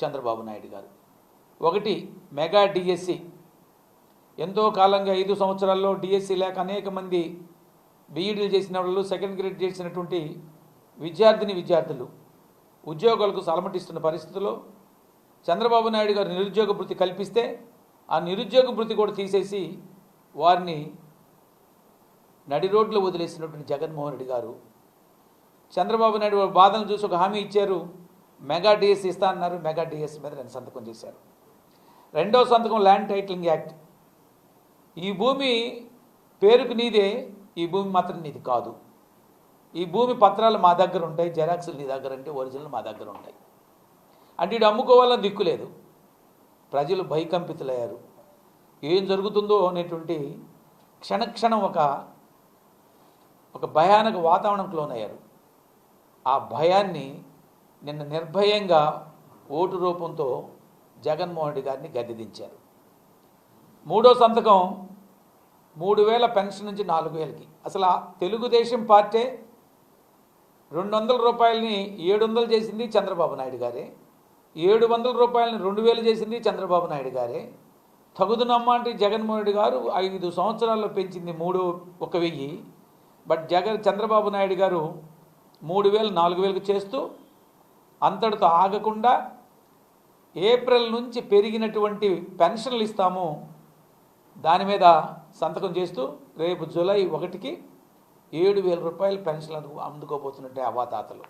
చంద్రబాబు నాయుడు గారు. ఒకటి mega DSC. ఎంతో కాలంగా ఐదు సంవత్సరాల్లో డిఎస్సి లేక అనేక మంది బీఈడీలు చేసిన వాళ్ళు సెకండ్ గ్రేడ్ చేసినటువంటి విద్యార్థిని విద్యార్థులు ఉద్యోగాలకు సలమటిస్తున్న పరిస్థితుల్లో చంద్రబాబు నాయుడు గారు నిరుద్యోగ భృతి కల్పిస్తే ఆ నిరుద్యోగ భృతి కూడా తీసేసి వారిని నడి రోడ్లు వదిలేసినటువంటి జగన్మోహన్ రెడ్డి గారు. చంద్రబాబు నాయుడు వారి బాధను చూసి ఒక హామీ ఇచ్చారు. మెగా డిఎస్ ఇస్తా అన్నారు. మెగా డిఎస్ మీద రెండు సంతకం చేశారు. రెండో సంతకం ల్యాండ్ టైటిలింగ్ యాక్ట్. ఈ భూమి పేరుకు నీదే ఈ భూమి మాత్రం నీది కాదు. ఈ భూమి పత్రాలు మా దగ్గర ఉంటాయి జెరాక్స్లు నీ దగ్గర అంటే ఒరిజినల్ మా దగ్గర ఉంటాయి. అంటే ఇటు అమ్ముకోవాలని దిక్కు లేదు. ప్రజలు భయకంపితులయ్యారు. ఏం జరుగుతుందో అనేటువంటి క్షణక్షణం ఒక ఒక భయానక వాతావరణంకి లోనయ్యారు ఆ భయాన్ని నిన్న నిర్భయంగా ఓటు రూపంతో జగన్మోహన్ రెడ్డి గారిని గద్దెదించారు. మూడో సంతకం మూడు వేల పెన్షన్ నుంచి నాలుగు వేలకి. అసలు ఆ తెలుగుదేశం పార్టీ రెండు వందల రూపాయలని ఏడు వందలు చేసింది చంద్రబాబు నాయుడు గారే. ఏడు వందల రూపాయలని రెండు వేలు చేసింది చంద్రబాబు నాయుడు గారే. తగుదునమ్మ అంటే జగన్మోహన్ రెడ్డి గారు ఐదు సంవత్సరాల్లో పెంచింది మూడు ఒక వెయ్యి. బట్ జగన్ చంద్రబాబు నాయుడు గారు మూడు వేలు నాలుగు వేలకు చేస్తూ అంతటితో ఆగకుండా ఏప్రిల్ నుంచి పెరిగినటువంటి పెన్షన్లు ఇస్తాము. దాని మీద సంతకం చేస్తూ రేపు జూలై ఒకటికి ఏడు వేల రూపాయల పెన్షన్లు అందుకోబోతున్నట్టే అవాతాతలు